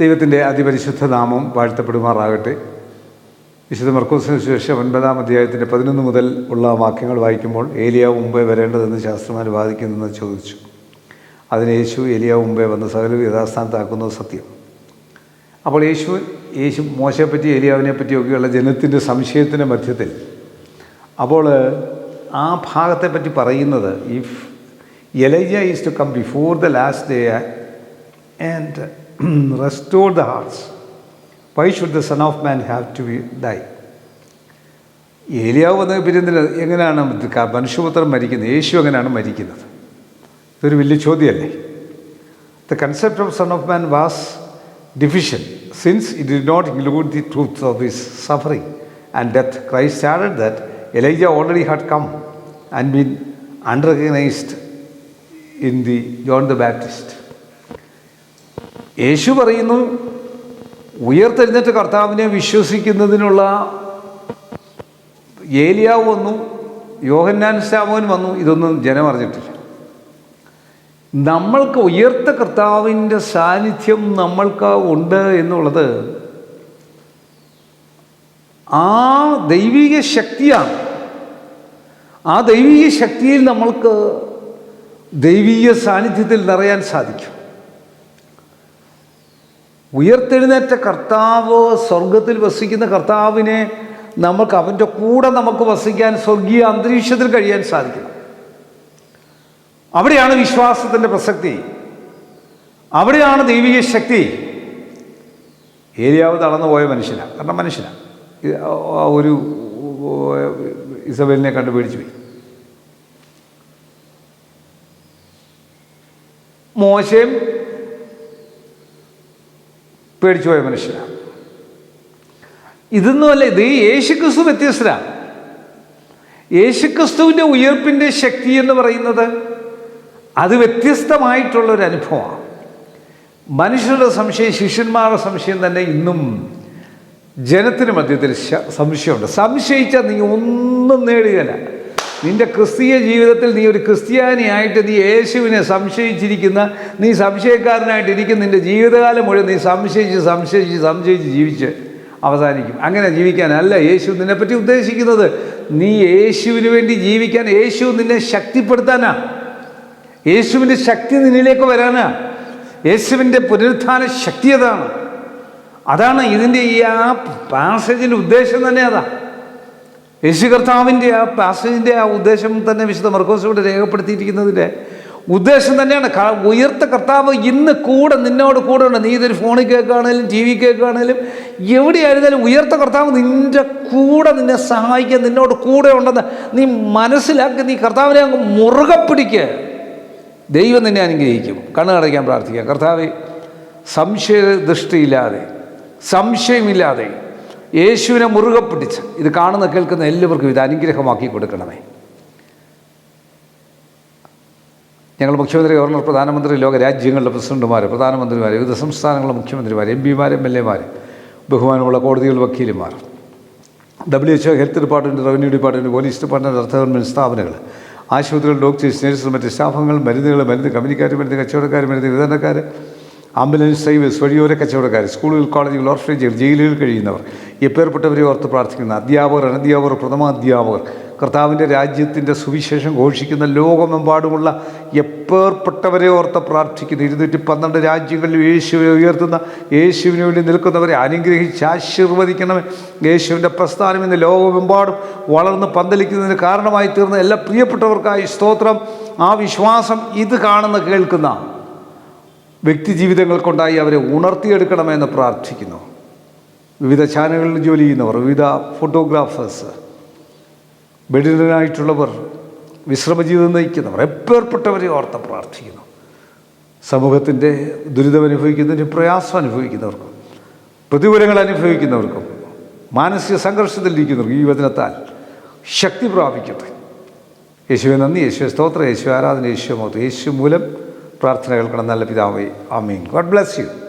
ദൈവത്തിന്റെ അതിപരിശുദ്ധ നാമം വാഴ്ത്തപ്പെടുമാറാകട്ടെ. വിശുദ്ധ മർക്കോസിന് ശേഷം ഒൻപതാം അധ്യായത്തിന്റെ പതിനൊന്ന് മുതൽ ഉള്ള വാക്യങ്ങൾ വായിക്കുമ്പോൾ ഏലിയാവ് മുമ്പേ വരേണ്ടതെന്ന് ശാസ്ത്രമാർ വാദിക്കുന്നെന്ന് ചോദിച്ചു. അതിന് യേശു ഏലിയാവ് മുമ്പേ വന്ന് സകല യഥാസ്ഥാനത്താക്കുന്നത് സത്യം. അപ്പോൾ യേശു യേശു മോശയെപ്പറ്റി ഏലിയാവിനെ പറ്റിയൊക്കെയുള്ള ജനത്തിന്റെ സംശയത്തിന്റെ മധ്യത്തിൽ അപ്പോൾ ആ ഭാഗത്തെപ്പറ്റി പറയുന്നത് if Elijah is to come before the last day and restore the hearts why should the son of man have to be die ഏലിയാവ് വന്ന പിരിന്തിൽ എങ്ങനെയാണ് ക- മനുഷ്യപുത്രൻ മരിക്കുന്നത് യേശു എങ്ങനെയാണ് മരിക്കുന്നത് ഇതൊരു വലിയ ചോദ്യമല്ലേ the concept of son of man was deficient since it did not include the truth of his suffering and death Christ added that Elijah already had come and been unrecognized in the John the Baptist യേശു പറയുന്നു ഉയർത്തെഴുന്നേറ്റ് കർത്താവിനെ വിശ്വസിക്കുന്നതിനുള്ള ഏലിയാവ് വന്നു യോഹന്നാൻ സ്റ്റാമോൻ വന്നു ഇതൊന്നും ജനം അറിഞ്ഞിട്ടില്ല. നമ്മൾക്ക് ഉയർത്ത കർത്താവിന്റെ സാന്നിധ്യം നമ്മൾക്ക് ഉണ്ട് എന്നുള്ളത് ആ ദൈവിക ശക്തിയാണ്. ആ ദൈവിക ശക്തിയിൽ നമ്മൾക്ക് ദൈവിക സാന്നിധ്യത്തിൽ നിറയാൻ സാധിക്കും. ഉയർത്തെഴുന്നേറ്റ കർത്താവ് സ്വർഗത്തിൽ വസിക്കുന്ന കർത്താവിനെ നമുക്ക് അവന്റെ കൂടെ നമുക്ക് വസിക്കാൻ സ്വർഗീയ അന്തരീക്ഷത്തിൽ കഴിയാൻ സാധിക്കണം. അവിടെയാണ് വിശ്വാസത്തിന്റെ പ്രസക്തി. അവിടെയാണ് ദൈവിക ശക്തി. ഏരിയാവ് തളർന്നു പോയ മനുഷ്യനാണ് കാരണം മനുഷ്യനാണ് ഒരു ഇസബേലിനെ കണ്ടു പേടിച്ചു പോയി. മോശയും പേടിച്ചു പോയ മനുഷ്യനാണ് ഇതൊന്നുമല്ല ഇത് യേശുക്രിസ്തു വ്യത്യസ്തരാണ് യേശുക്രിസ്തുവിന്റെ ഉയർപ്പിന്റെ ശക്തി എന്ന് പറയുന്നത് അത് വ്യത്യസ്തമായിട്ടുള്ളൊരു അനുഭവമാണ്. മനുഷ്യരുടെ സംശയം ശിഷ്യന്മാരുടെ സംശയം തന്നെ ഇന്നും ജനത്തിന് മധ്യത്തിൽ സംശയമുണ്ട്. സംശയിച്ചാൽ നീ ഒന്നും നേടുകയില്ല. നിന്റെ ക്രിസ്തീയ ജീവിതത്തിൽ നീ ഒരു ക്രിസ്ത്യാനിയായിട്ട് നീ യേശുവിനെ സംശയിച്ചിരിക്കുന്ന നീ സംശയക്കാരനായിട്ടിരിക്കുന്ന നിന്റെ ജീവിതകാലം മുഴുവൻ നീ സംശയിച്ച് സംശയിച്ച് സംശയിച്ച് ജീവിച്ച് അവസാനിക്കും. അങ്ങനെ ജീവിക്കാനല്ല യേശു നിന്നെപ്പറ്റി ഉദ്ദേശിക്കുന്നത്. നീ യേശുവിന് വേണ്ടി ജീവിക്കാൻ യേശു നിന്നെ ശക്തിപ്പെടുത്താനാ. യേശുവിന്റെ ശക്തി നിന്നിലേക്ക് വരാനാ. യേശുവിന്റെ പുനരുത്ഥാന ശക്തി അതാണ്. അതാണ് ഇതിന്റെ ഈ ആ പാസേജിന്റെ ഉദ്ദേശം തന്നെ അതാ. യേശു കർത്താവിന്റെ ആ പാസേജിന്റെ ആ ഉദ്ദേശം തന്നെ വിശുദ്ധ മർക്കോസിലൂടെ രേഖപ്പെടുത്തിയിരിക്കുന്നതിന്റെ ഉദ്ദേശം തന്നെയാണ്. ഉയർത്ത കർത്താവ് ഇന്ന് കൂടെ നിന്നോട് കൂടെ ഉണ്ട്. നീ ഇതൊരു ഫോണിൽ കേൾക്കുകയാണേലും ടി വി കേൾക്കുകയാണേലും എവിടെയായിരുന്നാലും ഉയർത്ത കർത്താവ് നിന്റെ കൂടെ നിന്നെ സഹായിക്കുക നിന്നോട് കൂടെ ഉണ്ടെന്ന് നീ മനസ്സിലാക്കി നീ കർത്താവിനെ അങ്ങ് മുറുകെ പിടിക്കുക ദൈവം നിന്നെ അനുഗ്രഹിക്കും. കണ്ണു കടയ്ക്കാൻ പ്രാർത്ഥിക്കുക. കർത്താവ് സംശയദൃഷ്ടിയില്ലാതെ സംശയമില്ലാതെ യേശുവിനെ മുറുകെ പിടിച്ച് ഇത് കാണുന്ന കേൾക്കുന്ന എല്ലാവർക്കും ഇത് അനുഗ്രഹമാക്കി കൊടുക്കണമേ. ഞങ്ങൾ മുഖ്യമന്ത്രി ഗവർണർ പ്രധാനമന്ത്രി ലോക രാജ്യങ്ങളുടെ പ്രസിഡന്റുമാർ പ്രധാനമന്ത്രിമാർ വിവിധ സംസ്ഥാനങ്ങളുടെ മുഖ്യമന്ത്രിമാർ എം പിമാർ എം എൽ എമാർ ബഹുമാനമുള്ള കോടതികൾ വക്കീലുമാർ W HO health department revenue department police department അർദ്ധ ഗവൺമെന്റ് സ്ഥാപനങ്ങൾ ആശുപത്രികൾ ഡോക്ടേഴ്സ് നഴ്സുകൾ മറ്റ് സ്റ്റാഫുകൾ മരുന്നുകൾ മരുന്ന് കമ്പനിക്കാർ മരുന്ന് കച്ചവടക്കാർ മരുന്ന് വിതരണക്കാർ ആംബുലൻസ് ഡ്രൈവേഴ്സ് വഴിയോര കച്ചവടക്കാർ സ്കൂളുകൾ കോളേജുകൾ ഓർഫനേജുകൾ ജയിലുകളിൽ കഴിയുന്നവർ എപ്പേർപ്പെട്ടവരെ ഓർത്ത് പ്രാർത്ഥിക്കുന്ന അധ്യാപകർ അനധ്യാപകർ പ്രഥമ അധ്യാപകർ കർത്താവിന്റെ രാജ്യത്തിന്റെ സുവിശേഷം ഘോഷിക്കുന്ന ലോകമെമ്പാടുമുള്ള എപ്പേർപ്പെട്ടവരെ ഓർത്ത് പ്രാർത്ഥിക്കുന്ന ഇരുന്നൂറ്റി പന്ത്രണ്ട് രാജ്യങ്ങളിൽ യേശുവിനെ ഉയർത്തുന്ന യേശുവിന് വേണ്ടി നിൽക്കുന്നവരെ അനുഗ്രഹിച്ച് ആശീർവദിക്കണമേ. യേശുവിന്റെ പ്രസ്ഥാനം ഇന്ന് ലോകമെമ്പാടും വളർന്ന് പന്തലിക്കുന്നതിന് കാരണമായി തീർന്ന എല്ലാ പ്രിയപ്പെട്ടവർക്കായി സ്തോത്രം. ആ വിശ്വാസം ഇത് കാണുന്ന കേൾക്കുന്ന വ്യക്തി ജീവിതങ്ങൾ കൊണ്ടായി അവരെ ഉണർത്തിയെടുക്കണമെന്ന് പ്രാർത്ഥിക്കുന്നു. വിവിധ ചാനലുകളിൽ ജോലി ചെയ്യുന്നവർ വിവിധ ഫോട്ടോഗ്രാഫേഴ്സ് ബഡിനായിട്ടുള്ളവർ വിശ്രമജീവിതം നയിക്കുന്നവർ എപ്പേർപ്പെട്ടവരെ ഓർത്ത് പ്രാർത്ഥിക്കുന്നു. സമൂഹത്തിന്റെ ദുരിതം അനുഭവിക്കുന്നതിന് പ്രയാസം അനുഭവിക്കുന്നവർക്കും പ്രതികൂലങ്ങൾ അനുഭവിക്കുന്നവർക്കും മാനസിക സംഘർഷത്തിലിരിക്കുന്നവർക്കും ഈ വചനത്താൽ ശക്തി പ്രാപിക്കട്ടെ. യേശുവെ നന്ദി. യേശുവെ സ്തോത്ര. യേശു ആരാധന. യേശു മോത്ത് യേശു മൂലം പ്രാർത്ഥന കേൾക്കണം. നല്ല പിതാവേ. ആമീൻ. God bless you.